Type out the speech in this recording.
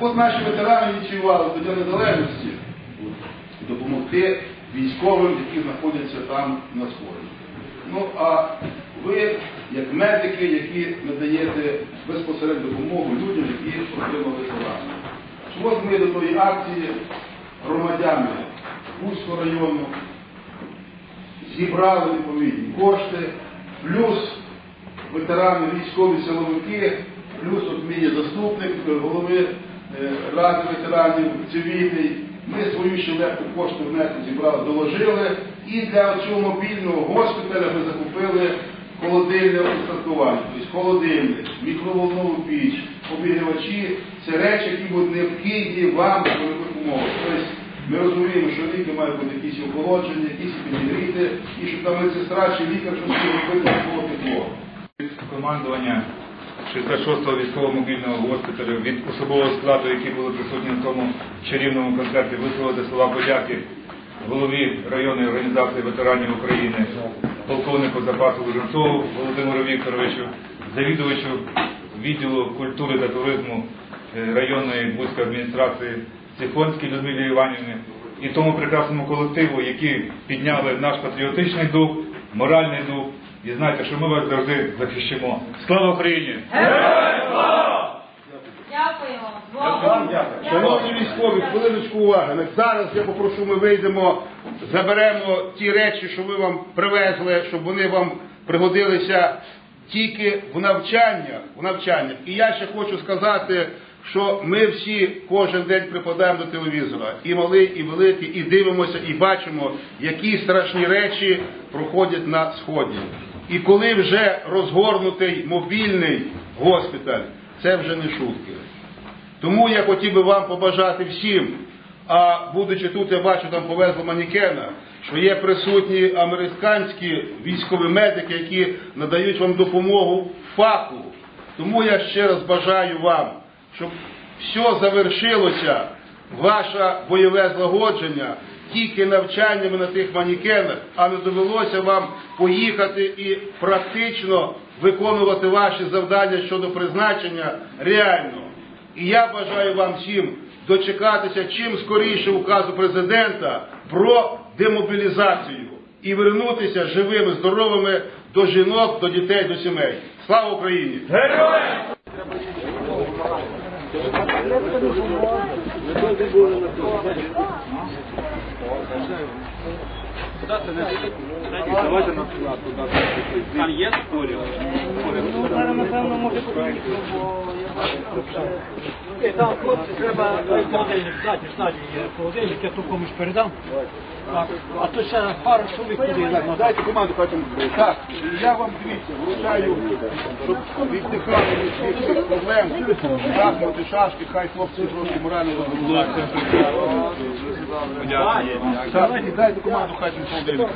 от наші ветерани відчували до Дня Незалежності допомогти військовим, які знаходяться там на сході. Ну а ви, як медики, які надаєте безпосередню допомогу людям, які отримали поранення. Чому ми до тої акції громадяни Бузького району зібрали відповідні кошти, плюс ветерани, військові силовики, плюс от мій заступник голови Ради ветеранів цивільний. Ми свою ще легку кошту внесли, зібрали, доложили. І для цього мобільного госпіталя ми закупили холодильне устаткування, тобто холодильник, мікроволнову піч, обігрівачі. Це речі, які будуть необхідні вам для бойових умов. Тобто ми розуміємо, що ліки мають бути якісь охолоджені, якісь підігріти, і щоб там медсестра чи лікар щось робити, було тепло. командування 66-го військового мобільного госпіталю від особового складу, які були присутні на тому чарівному концерті, висловити слова подяки голові районної організації ветеранів України, полковнику запасу Луженцову Володимиру Вікторовичу, завідувачу відділу культури та туризму е, районної Бузької адміністрації Сіфонській Людмилі Іванівні і тому прекрасному колективу, які підняли наш патріотичний дух, моральний дух. І знайте, що ми вас завжди захищимо. Слава Україні! Дякуємо. Шановні військові, хвилиночку уваги. Зараз я попрошу, ми вийдемо, заберемо ті речі, що ви вам привезли, щоб вони вам пригодилися тільки в навчаннях. В навчаннях. І я ще хочу сказати, що ми всі кожен день припадаємо до телевізора, і малий, і великий, і дивимося, і бачимо, які страшні речі проходять на сході. І коли вже розгорнутий мобільний госпіталь, це вже не шутки. Тому я хотів би вам побажати всім, а будучи тут, я бачу, там повезли манікена, що є присутні американські військові медики, які надають вам допомогу фаху. Тому я ще раз бажаю вам, щоб все завершилося, ваше бойове злагодження тільки навчаннями на тих манікенах, а не довелося вам поїхати і практично виконувати ваші завдання щодо призначення реально. І я бажаю вам всім дочекатися чим скоріше указу президента про демобілізацію і вернутися живими, здоровими до жінок, до дітей, до сімей. Слава Україні! Там є створювання? Зараз, напевно, може бути Ні, Там хлопці треба холодильник здати, ззаді є холодильник, я то комусь передам. Так. А то ще пару чоловік туди. Ну дайте команду, потім. Так, я вам дивіться, вручаю, щоб віддихали від всіх цих проблем, шахмати, шашки, хай хлопці трошки морально. Так, дайте команду, хай він холодильник.